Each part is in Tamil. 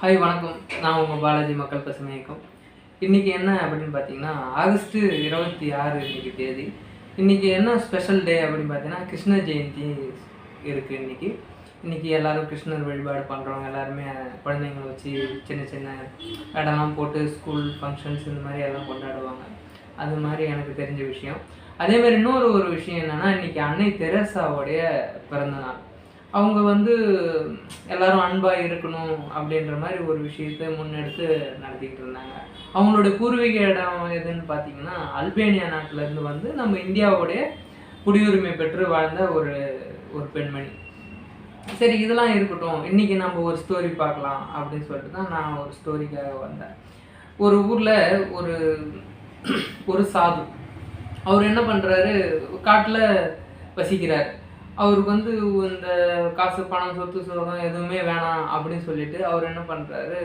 ஹாய் வணக்கம். நான் உங்கள் பாலாஜி மக்கள் பசுமையக்கம். இன்றைக்கி என்ன அப்படின்னு பார்த்தீங்கன்னா ஆகஸ்ட்டு இருபத்தி ஆறு இன்றைக்கி தேதி. இன்றைக்கி என்ன ஸ்பெஷல் டே அப்படின்னு பார்த்தீங்கன்னா கிருஷ்ண ஜெயந்தி இருக்குது இன்றைக்கி இன்றைக்கி எல்லாரும் கிருஷ்ணர் வழிபாடு பண்ணுறவங்க எல்லாருமே குழந்தைங்களை வச்சு சின்ன சின்ன இடம்லாம் போட்டு ஸ்கூல் ஃபங்க்ஷன்ஸ் இந்த மாதிரி எல்லாம் கொண்டாடுவாங்க. அது மாதிரி எனக்கு தெரிஞ்ச விஷயம். அதே மாதிரி இன்னொரு ஒரு விஷயம் என்னென்னா இன்றைக்கி அன்னை தெரசாவோடைய பிறந்தநாள் அவங்க வந்து எல்லாரும் அன்பாக இருக்கணும் அப்படின்ற மாதிரி ஒரு விஷயத்தை முன்னெடுத்து நடத்திக்கிட்டு இருந்தாங்க. அவங்களுடைய பூர்வீக இடம் எதுன்னு பார்த்தீங்கன்னா அல்பேனியா நாட்டிலேருந்து வந்து நம்ம இந்தியாவுடைய குடியுரிமை பெற்று வாழ்ந்த ஒரு ஒரு பெண்மணி. சரி இதெல்லாம் இருக்கட்டும். இன்றைக்கி நம்ம ஒரு ஸ்டோரி பார்க்கலாம் அப்படின்னு சொல்லிட்டு தான் நான் ஒரு ஸ்டோரிக்காக வந்தேன். ஒரு ஊரில் ஒரு ஒரு சாது. அவர் என்ன பண்ணுறாரு காட்டில் வசிக்கிறார். அவருக்கு வந்து இந்த காசு பணம் சொத்து சுகம் எதுவுமே வேணாம் அப்படின்னு சொல்லிட்டு அவர் என்ன பண்ணுறாரு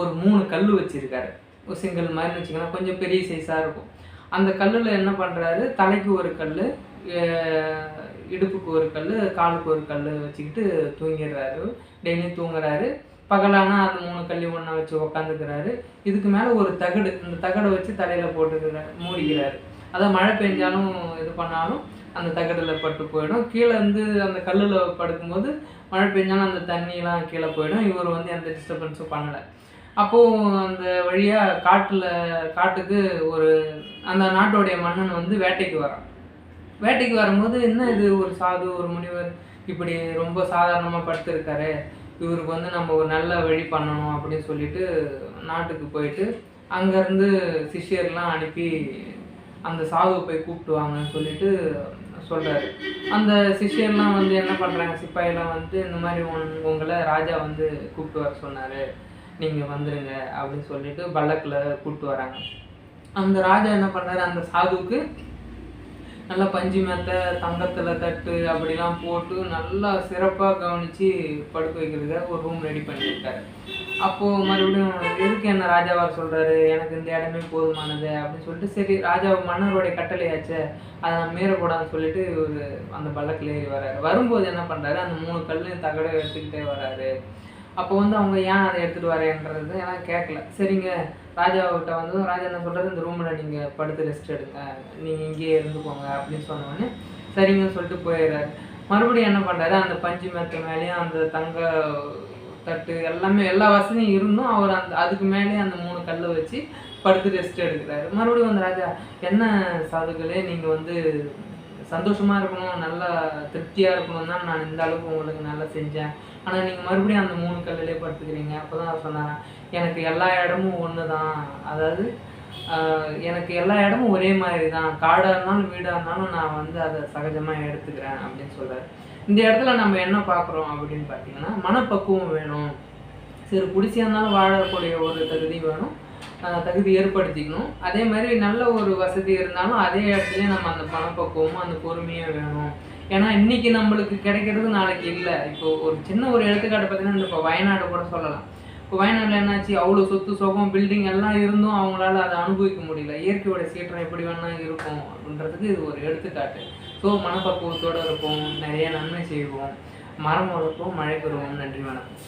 ஒரு மூணு கல் வச்சுருக்காரு. ஒரு சிங்கிள் மாதிரி வச்சுக்கோங்க. கொஞ்சம் பெரிய சைஸாக இருக்கும். அந்த கல்லில் என்ன பண்ணுறாரு தலைக்கு ஒரு கல் இடுப்புக்கு ஒரு கல் காலுக்கு ஒரு கல் வச்சுக்கிட்டு தூங்கிடுறாரு. டெய்லியும் தூங்குறாரு. பகலானா அந்த மூணு கல் ஒன்றா வச்சு உக்காந்துக்கிறாரு. இதுக்கு மேலே ஒரு தகடு இந்த தகடை வச்சு தலையில் போட்டுக்கிறாரு மூடிக்கிறாரு. அதான் மழை பெஞ்சாலும் இது பண்ணாலும் அந்த தகடில் பட்டு போயிடும். கீழே வந்து அந்த கல்லில் படுக்கும்போது மழை பெஞ்சாலும் அந்த தண்ணியெலாம் கீழே போயிடும். இவர் வந்து எந்த டிஸ்டர்பன்ஸும் பண்ணலை. அப்போது அந்த வழியாக காட்டில் காட்டுக்கு ஒரு அந்த நாட்டோடைய மன்னன் வந்து வேட்டைக்கு வரான். வேட்டைக்கு வரும்போது என்ன இது ஒரு சாது ஒரு முனிவர் இப்படி ரொம்ப சாதாரணமாக படுத்திருக்காரு இவருக்கு வந்து நம்ம ஒரு நல்ல வழி பண்ணணும் அப்படின்னு சொல்லிட்டு நாட்டுக்கு போயிட்டு அங்கேருந்து சிஷ்யர்லாம் அனுப்பி அந்த சாதுவை போய் கூப்பிட்டு வாங்கன்னு சொல்லிட்டு சொல்கிறாரு அந்த சிஷ்யர்லாம் வந்து என்ன பண்ணுறாங்க சிப்பாயெல்லாம் வந்து இந்த மாதிரி உன் உங்களை ராஜா வந்து கூப்பிட்டு வர சொன்னார். நீங்கள் வந்துடுங்க அப்படின்னு சொல்லிட்டு பல்லக்கில் கூப்பிட்டு வராங்க. அந்த ராஜா என்ன பண்ணாரு? அந்த சாதுவுக்கு நல்லா பஞ்சு மெத்த தங்கத்தில் தட்டு அப்படிலாம் போட்டு நல்லா சிறப்பாக கவனித்து படுக்க வைக்கிறதுக்காக ஒரு ரூம் ரெடி பண்ணியிருக்காரு. அப்போது மறுபடியும் எதுக்கு என்ன ராஜாவார் சொல்கிறாரு எனக்கு இந்த இடமே போதுமானது அப்படின்னு சொல்லிட்டு சரி ராஜா மன்னருடைய கட்டளையாச்சே. அதை நான் மீறக்கூடாதுன்னு சொல்லிட்டு ஒரு அந்த பல்லக்கில் ஏறி வர்றாரு. வரும்போது என்ன பண்ணுறாரு அந்த மூணு கல்லையும் தகடை எடுத்துக்கிட்டே வராரு அப்போ வந்து அவங்க ஏன் அதை எடுத்துகிட்டு வரேன்றது ஏன்னா கேட்கல சரிங்க ராஜாவிட்ட வந்து ராஜா என்ன சொல்கிறது இந்த ரூமில் நீங்கள் படுத்து ரெஸ்ட் எடுங்க. நீங்கள் இங்கேயே இருந்துக்கோங்க அப்படின்னு சொன்னோடனே சரிங்கன்னு சொல்லிட்டு போயிடுறாரு. மறுபடியும் என்ன பண்ணுறாரு அந்த பஞ்சு மெத்த மேலேயும் அந்த தங்க தட்டு எல்லாமே எல்லா வசதியும் இருந்தும் அவர் அந்த அதுக்கு மேலேயே அந்த மூணு கல்லை வச்சு படுத்து ரெஸ்ட் எடுக்கிறாரு. மறுபடியும் வந்து ராஜா என்ன சாதுகளே நீங்கள் வந்து சந்தோஷமாக இருக்கணும் நல்லா திருப்தியாக இருக்கணும் தான் நான் இந்த அளவுக்கு உங்களுக்கு நல்லா செஞ்சேன். ஆனால் நீங்கள் மறுபடியும் அந்த மூணு கல்லிலே படுத்துக்கிறீங்க. அப்போ தான் சொன்னாங்க எனக்கு எல்லா இடமும் ஒன்று தான் அதாவது எனக்கு எல்லா இடமும் ஒரே மாதிரி தான் காடாக இருந்தாலும் வீடாக இருந்தாலும் நான் வந்து அதை சகஜமாக எடுத்துக்கிறேன் அப்படின்னு சொல்கிறார் இந்த இடத்துல நம்ம என்ன பார்க்குறோம் அப்படின்னு பார்த்தீங்கன்னா மனப்பக்குவம் வேணும். சரி குடிசையாக இருந்தாலும் வாழக்கூடிய ஒரு தகுதி வேணும். தகுதி ஏற்படுத்திக்கணும். அதே மாதிரி நல்ல ஒரு வசதி இருந்தாலும் அதே இடத்துல நம்ம அந்த பணப்பக்குவமும் அந்த பொறுமையும் வேணும். ஏன்னா இன்னைக்கு நம்மளுக்கு கிடைக்கிறது நாளைக்கு இல்லை. இப்போ ஒரு சின்ன ஒரு எடுத்துக்காட்டு பார்த்தீங்கன்னா இப்போ வயநாடு கூட சொல்லலாம். இப்போ வயநாட்டில் என்னாச்சு? அவ்வளோ சொத்து சோகம் பில்டிங் எல்லாம் இருந்தும் அவங்களால அதை அனுபவிக்க முடியல. இயற்கையோட சீற்றம் எப்படி வேணால் இருக்கும் அப்படின்றதுக்கு இது ஒரு எடுத்துக்காட்டு. ஸோ மனப்பக்குவத்தோடு இருப்போம். நிறைய நன்மை செய்வோம். மரம் வளர்ப்போம் மழை பெறுவோம். நன்றி வணக்கம்.